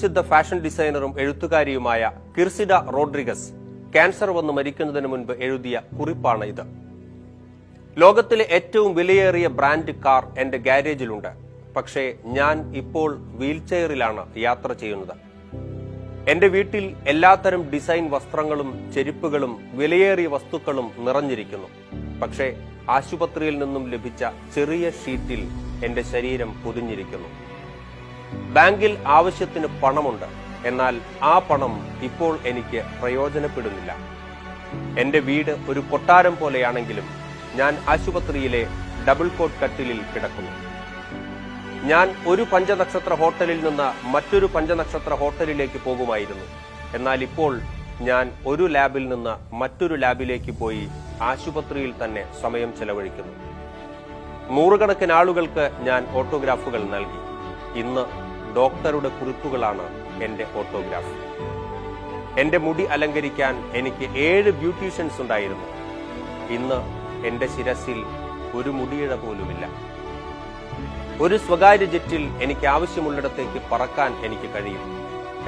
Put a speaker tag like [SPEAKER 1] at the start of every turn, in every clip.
[SPEAKER 1] പ്രസിദ്ധ ഫാഷൻ ഡിസൈനറും എഴുത്തുകാരിയുമായ കിർസിഡ റോഡ്രിഗസ് ക്യാൻസർ വന്ന് മരിക്കുന്നതിന് മുൻപ് എഴുതിയ കുറിപ്പാണ് ഇത്. ലോകത്തിലെ ഏറ്റവും വിലയേറിയ ബ്രാൻഡ് കാർ എന്റെ ഗാരേജിലുണ്ട്. പക്ഷേ ഞാൻ ഇപ്പോൾ വീൽചെയറിലാണ് യാത്ര ചെയ്യുന്നത്. എന്റെ വീട്ടിൽ എല്ലാത്തരം ഡിസൈൻ വസ്ത്രങ്ങളും ചെരുപ്പുകളും വിലയേറിയ വസ്തുക്കളും നിറഞ്ഞിരിക്കുന്നു. പക്ഷേ ആശുപത്രിയിൽ നിന്നും ലഭിച്ച ചെറിയ ഷീറ്റിൽ എന്റെ ശരീരം പൊതിഞ്ഞിരിക്കുന്നു. ബാങ്കിൽ ആവശ്യത്തിന് പണമുണ്ട്. എന്നാൽ ആ പണം ഇപ്പോൾ എനിക്ക് പ്രയോജനപ്പെടുന്നില്ല. എന്റെ വീട് ഒരു കൊട്ടാരം പോലെയാണെങ്കിലും ഞാൻ ആശുപത്രിയിലെ ഡബിൾ കോട്ട് കട്ടിലിൽ കിടക്കുന്നു. ഞാൻ ഒരു പഞ്ചനക്ഷത്ര ഹോട്ടലിൽ നിന്ന് മറ്റൊരു പഞ്ചനക്ഷത്ര ഹോട്ടലിലേക്ക് പോകുമായിരുന്നു. എന്നാൽ ഇപ്പോൾ ഞാൻ ഒരു ലാബിൽ നിന്ന് മറ്റൊരു ലാബിലേക്ക് പോയി ആശുപത്രിയിൽ തന്നെ സമയം ചെലവഴിക്കുന്നു. നൂറുകണക്കിന് ആളുകൾക്ക് ഞാൻ ഓട്ടോഗ്രാഫുകൾ നൽകി. ഇന്ന് ഡോക്ടറുടെ കുറിപ്പുകളാണ് എന്റെ ഓട്ടോഗ്രാഫ് എന്റെ മുടി അലങ്കരിക്കാൻ എനിക്ക് ഏഴ് ബ്യൂട്ടീഷ്യൻസ് ഉണ്ടായിരുന്നു. ഇന്ന് എന്റെ ശിരസിൽ ഒരു മുടിയിഴ പോലുമില്ല. ഒരു സ്വകാര്യ ജെറ്റിൽ എനിക്ക് ആവശ്യമുള്ളിടത്തേക്ക് പറക്കാൻ എനിക്ക് കഴിയും.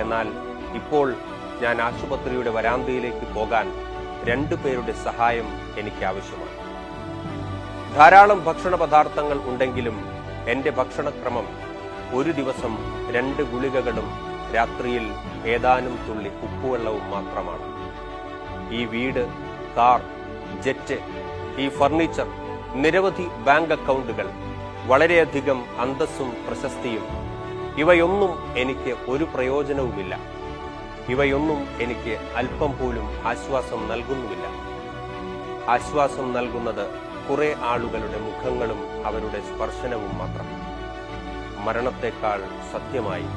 [SPEAKER 1] എന്നാൽ ഇപ്പോൾ ഞാൻ ആശുപത്രിയുടെ വരാന്തയിലേക്ക് പോകാൻ രണ്ടു പേരുടെ സഹായം എനിക്ക് ആവശ്യമാണ്. ധാരാളം ഭക്ഷണ പദാർത്ഥങ്ങൾ ഉണ്ടെങ്കിലും എന്റെ ഭക്ഷണക്രമം ഒരു ദിവസം രണ്ട് ഗുളികകളും രാത്രിയിൽ ഏതാനും തുള്ളി ഉപ്പുവെള്ളവും മാത്രമാണ്. ഈ വീട് കാർ ജെറ്റ് ഈ ഫർണിച്ചർ നിരവധി ബാങ്ക് അക്കൗണ്ടുകൾ വളരെയധികം അന്തസ്സും പ്രശസ്തിയും ഇവയൊന്നും എനിക്ക് ഒരു പ്രയോജനവുമില്ല. ഇവയൊന്നും എനിക്ക് അല്പം പോലും ആശ്വാസം നൽകുന്നുമില്ല. ആശ്വാസം നൽകുന്നത് കുറെ ആളുകളുടെ മുഖങ്ങളും അവരുടെ സ്പർശനവും മാത്രം. മരണത്തെക്കാൾ സത്യമായി